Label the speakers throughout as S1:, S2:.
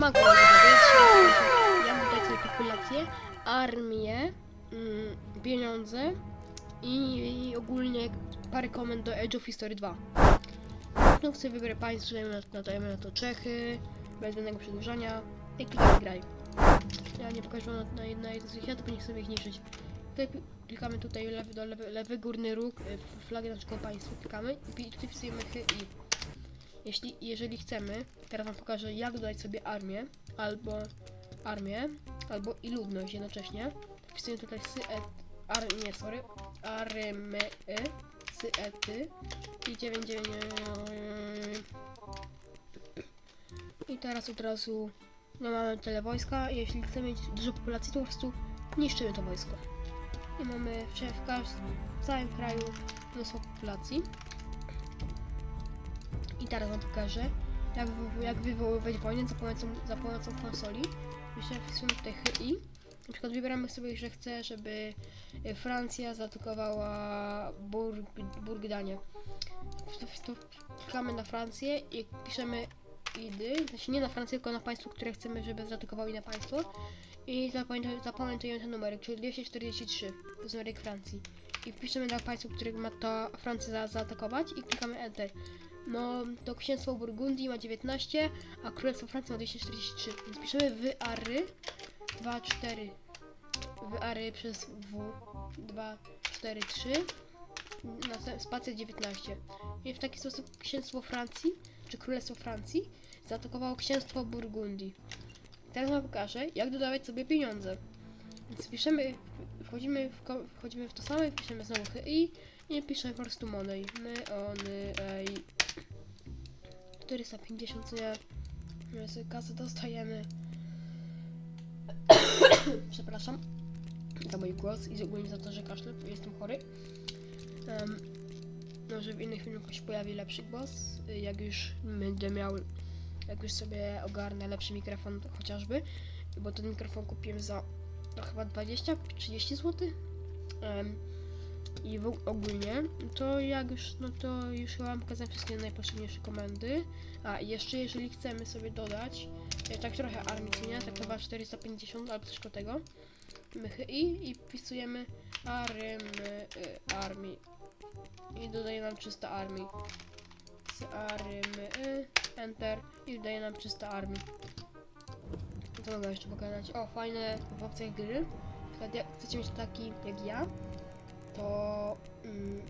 S1: Go, więc ja mam tutaj sobie kalkulację, armię, mm, pieniądze i, i ogólnie parę komend do Edge of History 2. No sobie wybiorę państwo, dajemy na, na, dajemy na to Czechy, bez żadnego przedłużania i klikamy graj. Ja nie pokażę na, na, na jednym z ja tylko nie chcę ich niszczyć. Klikamy tutaj lewy, do lewy, lewy górny róg, y, flagę naszego państwa klikamy i tutaj wpisujemy HI. Jeśli, jeżeli chcemy, teraz wam pokażę jak dodać sobie armię, albo armię, albo i ludność jednocześnie. Wpisujemy tutaj syet, ar, nie, sorry, army, syety i 99 i teraz od razu no mamy tyle wojska, jeśli chcemy mieć dużo populacji, to po prostu niszczymy to wojsko. I mamy w, w, w całym kraju mnóstwo populacji. I teraz wam pokażę, jak, jak wywoływać wojnę za pomocą, za pomocą konsoli. Myślę, że wpisujemy tutaj HI. Na przykład wybieramy sobie, że chcę, żeby y, Francja zaatakowała Burg, Burgdanię. To, klikamy na Francję i piszemy idy, znaczy nie na Francję, tylko na państwo, które chcemy, żeby zaatakowało inne państwo. I zapamięta- zapamiętujemy ten numerek, czyli 243, to jest Francji. I wpiszemy na państwo, których ma ta Francja za zaatakować i klikamy Enter. No, to księstwo Burgundii ma 19, a Królestwo Francji ma 243. Więc piszemy wyary 2, 4. Wyary przez W 2, 4, 3. Następnie spacja 19. I w taki sposób księstwo Francji, czy Królestwo Francji, zaatakowało księstwo Burgundii. Teraz wam pokażę, jak dodawać sobie pieniądze. Więc piszemy, wchodzimy w, wchodzimy w to samo, i piszemy znowu HI i piszemy po prostu money. My, ony, ej. 450, co nie? My sobie kasę dostajemy. Przepraszam za mój głos i ogólnie za to, że kaszlę, jestem chory. Um, może w innych filmach się pojawi lepszy głos, y, jak już będę miał, jak już sobie ogarnę lepszy mikrofon chociażby, bo ten mikrofon kupiłem za no, chyba 20-30 zł. Um, I w, ogólnie, to jak już, no to już wam pokazałem wszystkie najpotrzebniejsze komendy. A i jeszcze jeżeli chcemy sobie dodać, e, tak trochę nie? Tak chyba 450 albo coś koło tego. MHI i wpisujemy army, y, armii. I dodaje nam 300 armii. Z army, y, enter i dodaje nam 300 armii. Co mogę jeszcze pokazać? O, fajne w opcjach gry. Przykład jak chcecie mieć taki jak ja, to mm,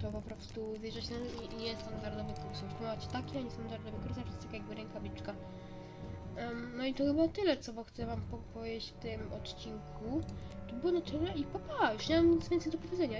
S1: to po prostu zjeżdżacie na nie- niestandardowy kurs. Tu macie taki, a niestandardowy kurs, a to jest taka jakby rękawiczka. Em, no i to chyba tyle, co chcę wam po- powiedzieć w tym odcinku. To było na tyle i papa, już nie mam nic więcej do powiedzenia.